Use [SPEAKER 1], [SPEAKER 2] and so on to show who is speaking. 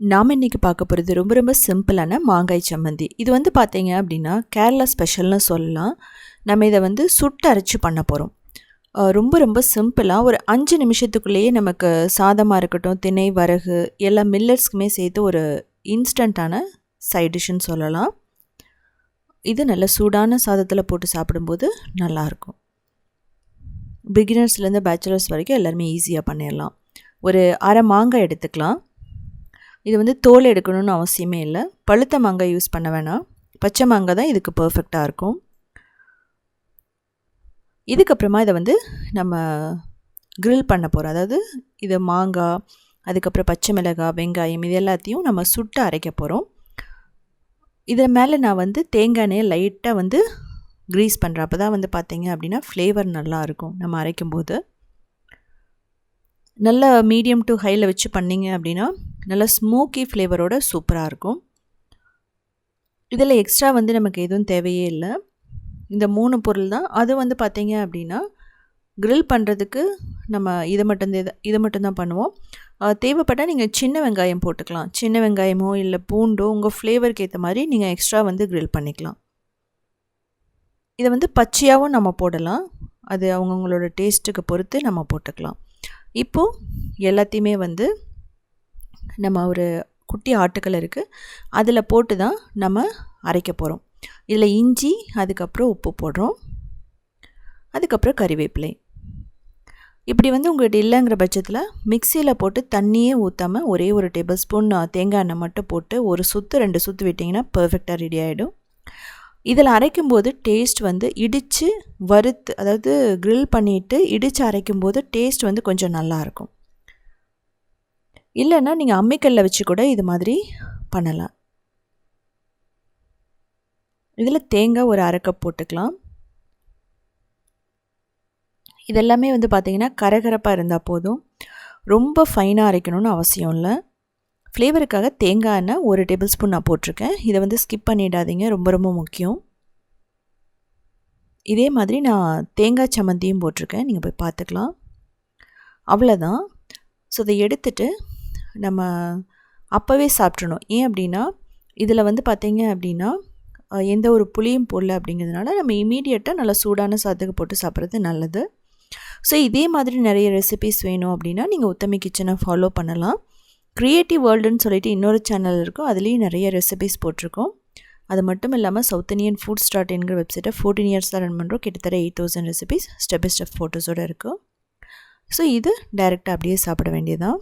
[SPEAKER 1] நாம் இன்றைக்கி பார்க்க போகிறது ரொம்ப ரொம்ப சிம்பிளான மாங்காய் சம்மந்தி. இது வந்து பார்த்தீங்க அப்படின்னா கேரளா ஸ்பெஷல்னு சொல்லலாம். நம்ம இதை வந்து சுட்டு அரைச்சி பண்ண போகிறோம் ரொம்ப ரொம்ப சிம்பிளாக ஒரு அஞ்சு நிமிஷத்துக்குள்ளேயே நமக்கு சாதமாக இருக்கட்டும் திணை வரகு எல்லா மில்லட்ஸ்க்குமே சேர்த்து ஒரு இன்ஸ்டண்ட்டான சைட் டிஷ்ஷுன்னு சொல்லலாம். இது நல்ல சூடான சாதத்தில் போட்டு சாப்பிடும்போது நல்லாயிருக்கும். பிகினர்ஸ்லேருந்து பேச்சுலர்ஸ் வரைக்கும் எல்லாருமே ஈஸியாக பண்ணிடலாம். ஒரு அரை மாங்காய் எடுத்துக்கலாம். இது வந்து தோல் எடுக்கணும்னு அவசியமே இல்லை. பழுத்த மாங்காய் யூஸ் பண்ண வேணாம். பச்சை மாங்காய் தான் இதுக்கு பர்ஃபெக்டாக இருக்கும். இதுக்கப்புறமா இதை வந்து நம்ம க்ரில் பண்ண போகிறோம் அதாவது இது மாங்காய் அதுக்கப்புறம் பச்சை மிளகாய் வெங்காயம் இது எல்லாத்தையும் நம்ம சுட்டு அரைக்க போகிறோம் இதில் மேலே நான் வந்து தேங்காய் எண்ணெயை லைட்டாக வந்து க்ரீஸ் பண்ணுறேன் அப்போ தான் வந்து பார்த்தீங்க அப்படின்னா ஃப்ளேவர் நல்லாயிருக்கும் நம்ம அரைக்கும்போது. நல்ல மீடியம் டு ஹையில் வச்சு பண்ணிங்க அப்படின்னா நல்லா ஸ்மோக்கி ஃப்ளேவரோட சூப்பராக இருக்கும். இதில் எக்ஸ்ட்ரா வந்து நமக்கு எதுவும் தேவையே இல்லை. இந்த மூணு பொருள் தான். அது வந்து பார்த்திங்க அப்படின்னா க்ரில் பண்ணுறதுக்கு நம்ம இதை மட்டும் இதை மட்டும்தான் பண்ணுவோம். தேவைப்பட்டால் நீங்கள் சின்ன வெங்காயம் போட்டுக்கலாம். சின்ன வெங்காயமோ இல்லை பூண்டோ உங்கள் ஃப்ளேவருக்கு ஏற்ற மாதிரி நீங்கள் எக்ஸ்ட்ரா வந்து க்ரில் பண்ணிக்கலாம். இதை வந்து பச்சையாகவும் நம்ம போடலாம். அது அவங்கவுங்களோட டேஸ்ட்டுக்கு பொறுத்து நம்ம போட்டுக்கலாம். இப்போது எல்லாத்தையுமே வந்து நம்ம ஒரு குட்டி ஆட்டுக்கல் இருக்குது அதில் போட்டு தான் நம்ம அரைக்க போகிறோம் இதில் இஞ்சி அதுக்கப்புறம் உப்பு போடுறோம். அதுக்கப்புறம் கறிவேப்பிலை. இப்படி வந்து உங்கள்கிட்ட இல்லைங்கிற பட்சத்தில் மிக்சியில் போட்டு தண்ணியே ஊற்றாமல் ஒரே ஒரு டேபிள் ஸ்பூன் தேங்காய் எண்ணெய் மட்டும் போட்டு ஒரு சுற்று ரெண்டு சுற்று விட்டிங்கன்னா பர்ஃபெக்டாக ரெடி ஆகிடும் இதில் அரைக்கும் போது டேஸ்ட் வந்து இடித்து வறுத்து அதாவது க்ரில் பண்ணிவிட்டு இடித்து அரைக்கும்போது டேஸ்ட் வந்து கொஞ்சம் நல்லாயிருக்கும் இல்லைன்னா நீங்கள் அம்மிக்கல்ல வச்சு கூட இது மாதிரி பண்ணலாம். இதில் தேங்காய் ஒரு அரை கப் போட்டுக்கலாம். இதெல்லாமே வந்து பார்த்திங்கன்னா கரகரப்பாக இருந்தால் போதும். ரொம்ப ஃபைனாக அரைக்கணும்னு அவசியம் இல்லை. ஃப்ளேவருக்காக தேங்காய் எண்ணெய் ஒரு டேபிள் ஸ்பூன் நான் போட்டிருக்கேன். இதை வந்து ஸ்கிப் பண்ணிடாதீங்க. ரொம்ப ரொம்ப முக்கியம். இதே மாதிரி நான் தேங்காய் சம்மந்தியும் போட்டிருக்கேன். நீங்கள் போய் பார்த்துக்கலாம் அவ்வளோதான் ஸோ அதை எடுத்துகிட்டு நம்ம அப்போவே சாப்பிட்றணும் ஏன் அப்படின்னா இதில் வந்து பார்த்திங்க அப்படின்னா எந்த ஒரு புளியும் போடல அப்படிங்கிறதுனால நம்ம இமீடியட்டாக நல்லா சூடான சாதத்துக்கு போட்டு சாப்பிட்றது நல்லது. ஸோ இதே மாதிரி நிறைய ரெசிபிஸ் வேணும் அப்படின்னா நீங்கள் உத்தமி கிச்சனை ஃபாலோ பண்ணலாம். க்ரியேட்டிவ் வேர்ல்டுன்னு சொல்லிட்டு இன்னொரு சேனல் இருக்கும் அதுலேயும் நிறைய ரெசிபிஸ் போட்டிருக்கோம். அது மட்டும் இல்லாமல் சவுத் இண்டியன் ஃபுட் ஸ்டார்ட் என்கிற வெப்சைட்டை ஃபோர்டீன் இயர்ஸ் தான் ரன் பண்ணுறோம் கிட்டத்தட்ட eight thousand recipes step by step ஃபோட்டோஸோடு இருக்கும் ஸோ இது டைரெக்டாக அப்படியே சாப்பிட வேண்டியதான்